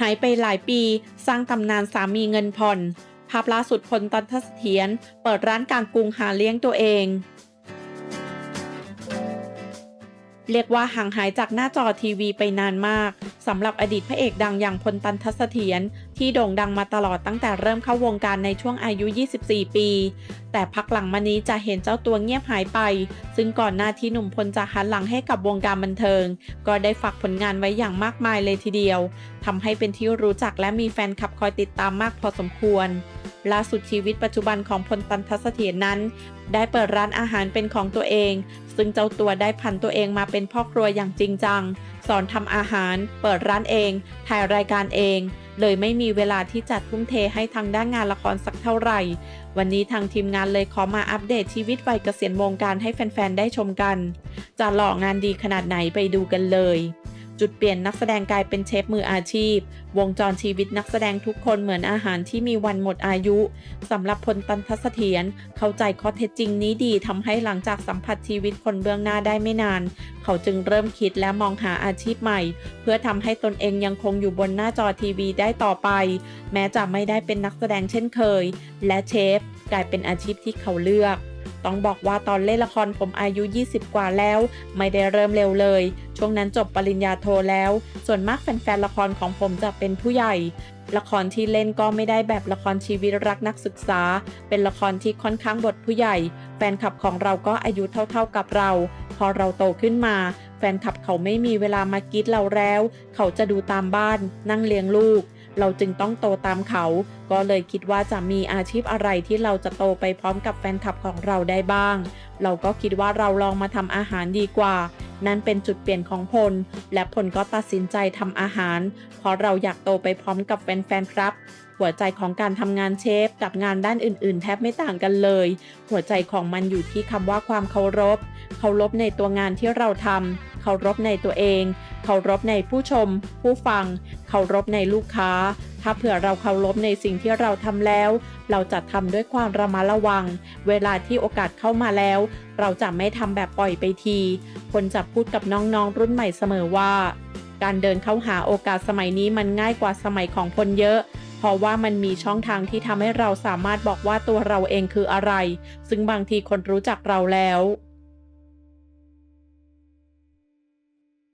หายไปหลายปีสร้างตำนานสามีเงินผ่อน ภาพล่าสุดพลตันทเสถียรเปิดร้านกลางกรุงหาเลี้ยงตัวเอง เรียกว่าห่างหายจากหน้าจอทีวีไปนานมากสำหรับอดีตพระเอกดังอย่างพลตันทเสถียรที่โด่งดังมาตลอดตั้งแต่เริ่มเข้าวงการในช่วงอายุ 24 ปี แต่พักหลังมานี้จะเห็นเจ้าตัวเงียบหายไป ซึ่งก่อนหน้าที่หนุ่มพลจะหันหลังให้กับวงการบันเทิง ก็ได้ฝากผลงานไว้อย่างมากมายเลยทีเดียวทำให้เป็นที่รู้จักและมีแฟนคลับคอยติดตามมากพอสมควร ล่าสุดชีวิตปัจจุบันของพลตันทเสถียรนั้น ได้เปิดร้านอาหารเป็นของตัวเอง ซึ่งเจ้าตัวได้พันตัวเองมาเป็นพ่อครัวอย่างจริงจัง สอนทำอาหาร เปิดร้านเอง ถ่ายรายการเอง เลยไม่มีเวลาที่จะทุ่มเทให้ทางด้านงานละครสักเท่าไหร่ วันนี้ทางทีมงานเลยขอมาอัปเดตชีวิตวัยเกษียณวงการให้แฟนๆได้ชมกัน จะหล่องานดีขนาดไหนไปดูกันเลย จุดเปลี่ยนนักแสดงกลายเป็นเชฟมืออาชีพ วงจรชีวิตนักแสดงทุกคนเหมือนอาหารที่มีวันหมดอายุสำหรับพลตันทเสถียรเข้าใจข้อเท็จจริงนี้ดีทำให้หลังจากสัมผัสชีวิตคนเบื้องหน้าได้ไม่นาน เขาจึงเริ่มคิดและมองหาอาชีพใหม่ เพื่อทำให้ตนเองยังคงอยู่บนหน้าจอทีวีได้ต่อไป แม้จะไม่ได้เป็นนักแสดงเช่นเคย และเชฟกลายเป็นอาชีพที่เขาเลือก ต้องบอกว่าตอนเล่นละครผมอายุ 20 กว่าแล้ว ไม่ได้เริ่มเร็วเลย ช่วงนั้นจบปริญญาโทแล้ว ส่วนมากแฟนๆละครของผมจะเป็นผู้ใหญ่ ละครที่เล่นก็ไม่ได้แบบละครชีวิตรักนักศึกษา เป็นละครที่ค่อนข้างบทผู้ใหญ่ แฟนคลับของเราก็อายุเท่าๆกับเรา พอเราโตขึ้นมาแฟนคลับเขาไม่มีเวลามากรีดเราแล้ว เขาจะดูตามบ้าน นั่งเลี้ยงลูก เราจึงต้องโตตามเขา ก็เลยคิดว่าจะมีอาชีพอะไรที่เราจะโตไปพร้อมกับแฟนคลับของเราได้บ้าง เราก็คิดว่าเราลองมาทำอาหารดีกว่า นั่นเป็นจุดเปลี่ยนของพล และพลก็ตัดสินใจทำอาหาร เพราะเราอยากโตไปพร้อมกับแฟนๆครับหัวใจของการทำงานเชฟกับงานด้านอื่น ๆ แทบไม่ต่างกันเลย หัวใจของมันอยู่ที่คำว่าความเคารพ เคารพในตัวงานที่เราทำ เคารพในตัวเอง เคารพในผู้ชม ผู้ฟัง เคารพในลูกค้า ถ้าเผื่อเราเคารพในสิ่งที่เราทำแล้ว เราจะทำด้วยความระมัดระวัง เวลาที่โอกาสเข้ามาแล้ว เราจะไม่ทำแบบปล่อยไปที คนจะพูดกับน้องๆ รุ่นใหม่เสมอว่า การเดินเข้าหาโอกาสสมัยนี้มันง่ายกว่าสมัยของคนเยอะเพราะว่ามันมีช่องทางที่ทำให้เราสามารถบอกว่าตัวเราเองคืออะไร ซึ่งบางทีคนรู้จักเราแล้ว